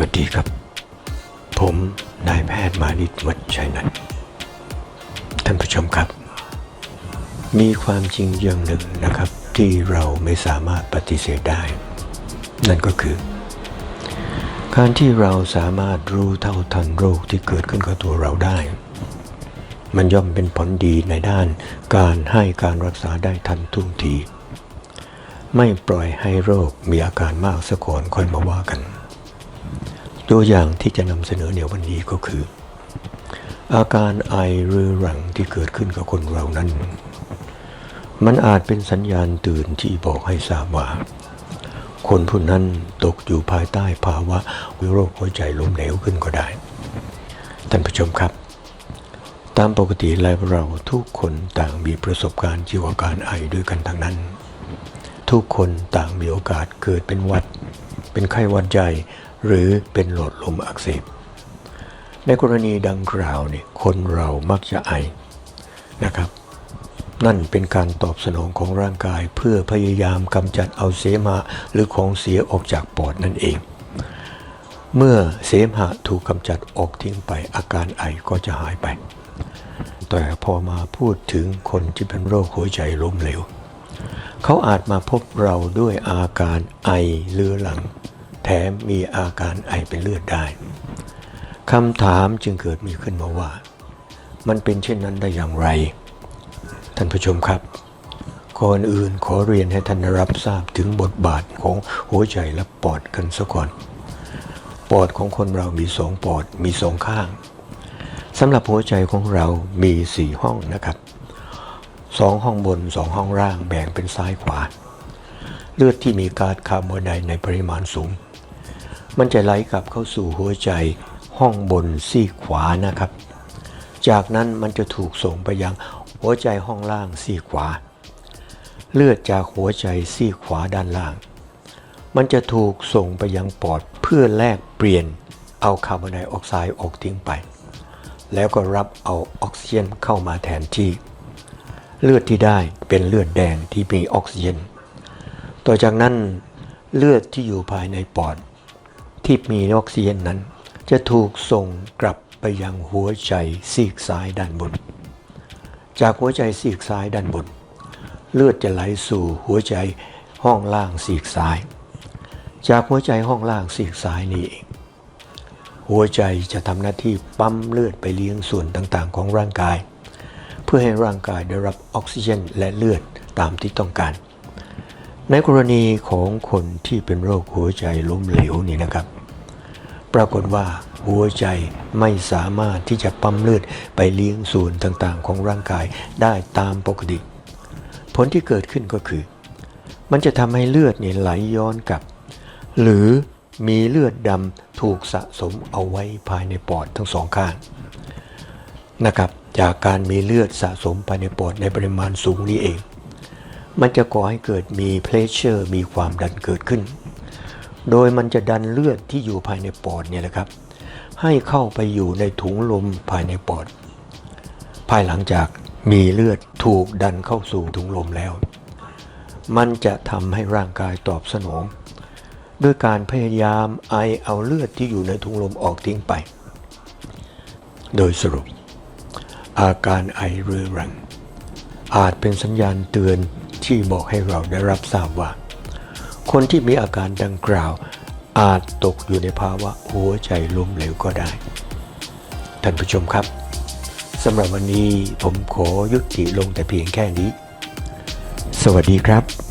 วัสดีครับ ผมนายแพทย์มานิตวัชชัยนันท์ท่านผู้ชมครับ มีความจริงอย่างหนึ่งนะครับ ที่เราไม่สามารถปฏิเสธได้ นั่นก็คือ การที่เราสามารถรู้เท่าทันโรคที่เกิดขึ้นกับตัวเราได้ มันย่อมเป็นผลดีในด้านการให้การรักษาได้ทันท่วงที ไม่ปล่อยให้โรคมีอาการมากซะก่อนค่อยมาว่ากัน ตัวอย่างที่จะนำเสนอในวันนี้ก็คือ อาการไอเรื้อรังที่เกิดขึ้นกับคนเรานั้น มันอาจเป็นสัญญาณตื่นที่บอกให้ทราบว่า คนผู้นั้นตกอยู่ภายใต้ภาวะวิโรคหัวใจล้มเหลวขึ้นก็ได้ ท่านผู้ชมครับ ตามปกติแล้วเราทุกคนต่างมีประสบการณ์เกี่ยวกับการไอด้วยกันทั้งนั้น ทุกคนต่างมีโอกาสเกิดเป็นวัด เป็นไข้หวัดใหญ่ หรือเป็นหลอดลมอักเสบ ในกรณีดังกล่าวเนี่ยคนเรามักจะไอนะครับ นั่นเป็นการตอบสนองของร่างกายเพื่อพยายามกำจัดเอาเสมหะหรือของเสียออกจากปอดนั่นเอง เมื่อเสมหะถูกกำจัดออกทิ้งไปอาการไอก็จะหายไป แต่พอมาพูดถึงคนที่เป็นโรคหัวใจล้มเหลวเขาอาจมาพบเราด้วยอาการไอเลือหลัง แถมมีอาการไอเป็นเลือดได้คำถามจึงเกิดมีขึ้นมาว่า มันเป็นเช่นนั้นได้อย่างไร ท่านผู้ชมครับก่อนอื่นขอเรียนให้ท่านรับทราบถึงบทบาทของหัวใจและปอดกันซะก่อน ปอดของคนเรามีสองปอดมีสองข้างสำหรับหัวใจของเรามีสี่ห้องนะครับสองห้องบนสองห้องล่างแบ่งเป็นซ้ายขวา เลือดที่มีก๊าซคาร์บอนไดในปริมาณสูง มันจะไหลกลับเข้าสู่หัวใจห้องบนซีขวานะครับ จากนั้นมันจะถูกส่งไปยังหัวใจห้องล่างซีขวา เลือดจากหัวใจซีขวาด้านล่าง มันจะถูกส่งไปยังปอดเพื่อแลกเปลี่ยนเอาคาร์บอนไดออกไซด์ออกทิ้งไป แล้วก็รับเอาออกซิเจนเข้ามาแทนที่ เลือดที่ได้เป็นเลือดแดงที่มีออกซิเจน ต่อจากนั้นเลือดที่อยู่ภายในปอด ที่มีออกซิเจนนั้น จะถูกส่งกลับไปยังหัวใจซีกซ้ายด้านบน จากหัวใจซีกซ้ายด้านบน เลือดจะไหลสู่หัวใจห้องล่างซีกซ้าย จากหัวใจห้องล่างซีกซ้ายนี่เองหัวใจจะทำหน้าที่ปั๊มเลือดไปเลี้ยงส่วนต่างๆ ของร่างกาย เพื่อให้ร่างกายได้รับออกซิเจนและเลือดตามที่ต้องการ ในกรณีของคนที่เป็นโรคหัวใจล้มเหลวนี่นะครับ ปรากฏว่าหัวใจไม่สามารถที่จะปั๊มเลือดไปเลี้ยงส่วนต่างๆ ของร่างกายได้ตามปกติ ผลที่เกิดขึ้นก็คือ มันจะทำให้เลือดเนี่ยไหลย้อนกลับ หรือมีเลือดดำถูกสะสมเอาไว้ภายในปอดทั้งสองข้างนะครับจากการมีเลือดสะสมภายในปอดในปริมาณสูงนี้เอง มันจะก่อให้เกิดมีเพลชเชอร์มีความดันเกิดขึ้น โดยมันจะดันเลือดที่อยู่ภายในปอดเนี่ยแหละครับ ให้เข้าไปอยู่ในถุงลมภายในปอด ภายหลังจากมีเลือดถูกดันเข้าสู่ถุงลมแล้ว มันจะทำให้ร่างกายตอบสนองด้วยการพยายามไอเอาเลือดที่อยู่ในถุงลมออกทิ้งไป โดยสรุป อาการไอเรื้อรัง อาจเป็นสัญญาณเตือนที่บอกให้เราได้รับทราบว่า คนที่มีอาการดังกล่าว อาจตกอยู่ในภาวะหัวใจล้มเหลวก็ได้ ท่านผู้ชมครับสำหรับวันนี้ผมขอยุติลงแต่เพียงแค่นี้ สวัสดีครับ